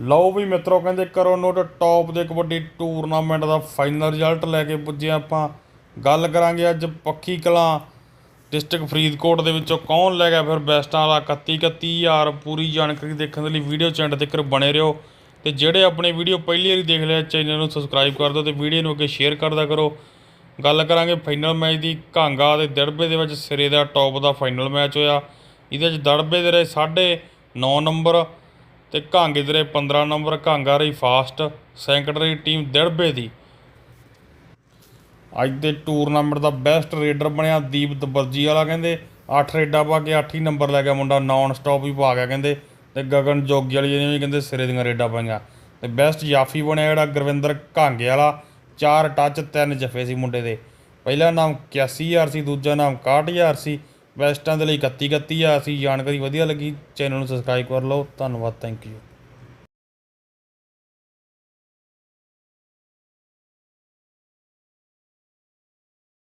ਲਓ ਵੀ ਮਿੱਤਰੋ, ਕਹਿੰਦੇ ਕਰੋ ਨੋਟ ਟੌਪ ਦੇ ਕਬੱਡੀ ਟੂਰਨਾਮੈਂਟ ਦਾ ਫਾਈਨਲ ਰਿਜ਼ਲਟ ਲੈ ਕੇ ਪੁੱਜੇ ਆਪਾਂ। ਗੱਲ ਕਰਾਂਗੇ ਅੱਜ ਪੱਖੀ ਕਲਾਂ ਡਿਸਟ੍ਰਿਕਟ ਫਰੀਦਕੋਟ ਦੇ ਵਿੱਚੋਂ ਕੌਣ ਲੈ ਗਿਆ ਫਿਰ ਬੈਸਟਾਂ ਵਾਲਾ? 31 31000 ਪੂਰੀ ਜਾਣਕਾਰੀ ਦੇਖਣ ਦੇ ਲਈ ਵੀਡੀਓ ਚੈਨਲ ਤੱਕ ਬਣੇ ਰਹੋ। ਤੇ ਜਿਹੜੇ ਆਪਣੇ ਵੀਡੀਓ ਪਹਿਲੀ ਵਾਰੀ ਦੇਖ ਲਿਆ, ਚੈਨਲ ਨੂੰ ਸਬਸਕ੍ਰਾਈਬ ਕਰ ਦਿਓ ਤੇ ਵੀਡੀਓ ਨੂੰ ਅੱਗੇ ਸ਼ੇਅਰ ਕਰਦਾ ਕਰੋ। ਗੱਲ ਕਰਾਂਗੇ ਫਾਈਨਲ ਮੈਚ ਦੀ, ਘਾਂਗਾ ਤੇ ਦੜਬੇ ਦੇ ਵਿੱਚ ਸਿਰੇ ਦਾ ਟੌਪ ਦਾ ਫਾਈਨਲ ਮੈਚ ਹੋਇਆ। ਇਹਦੇ ਵਿੱਚ ਦੜਬੇ ਦੇ ਰਹੇ ਸਾਢੇ 9 ਨੰਬਰ ਤੇ ਘਾਂਗੇ ਦੇ 15 ਨੰਬਰ ਘਾਂਗਾ ਰਹੀ ਫਾਸਟ ਸੈਕੰਡਰੀ ਟੀਮ ਦੜਬੇ ਦੀ। ਅੱਜ ਦੇ ਟੂਰਨਾਮੈਂਟ ਦਾ ਬੈਸਟ ਰੇਡਰ ਬਣਿਆ ਦੀਪ ਦਬਰਜੀ ਵਾਲਾ, ਕਹਿੰਦੇ 8 ਰੇਡਾਂ ਪਾ ਕੇ 8 ਹੀ ਨੰਬਰ ਲੈ ਗਿਆ ਮੁੰਡਾ ਨਾਨ ਸਟਾਪ ਵੀ ਪਾ ਗਿਆ, ਕਹਿੰਦੇ ਤੇ ਗਗਨ ਜੋਗੀ ਵਾਲੀ ਨੇ ਵੀ ਕਹਿੰਦੇ ਸਿਰੇ ਦੀਆਂ ਰੇਡਾਂ ਪਾਈਆਂ। ਤੇ ਬੈਸਟ ਜਾਫੀ ਬਣਿਆ ਜਿਹੜਾ ਗੁਰਵਿੰਦਰ ਘਾਂਗੇ ਵਾਲਾ, ਚਾਰ ਟੱਚ ਤਿੰਨ ਜਫੇ ਸੀ ਮੁੰਡੇ ਦੇ। ਪਹਿਲਾ ਨਾਮ 81000 ਸੀ, ਦੂਜਾ ਨਾਮ 61000 ਸੀ ਬੈਸਟਾਂ ਦੇ ਲਈ 31 31000 ਸੀ ਜਾਣਕਾਰੀ ਵਧੀਆ ਲੱਗੀ, ਚੈਨਲ ਨੂੰ ਸਬਸਕ੍ਰਾਈਬ ਕਰ ਲਓ, ਧੰਨਵਾਦ ਥੈਂਕ ਯੂ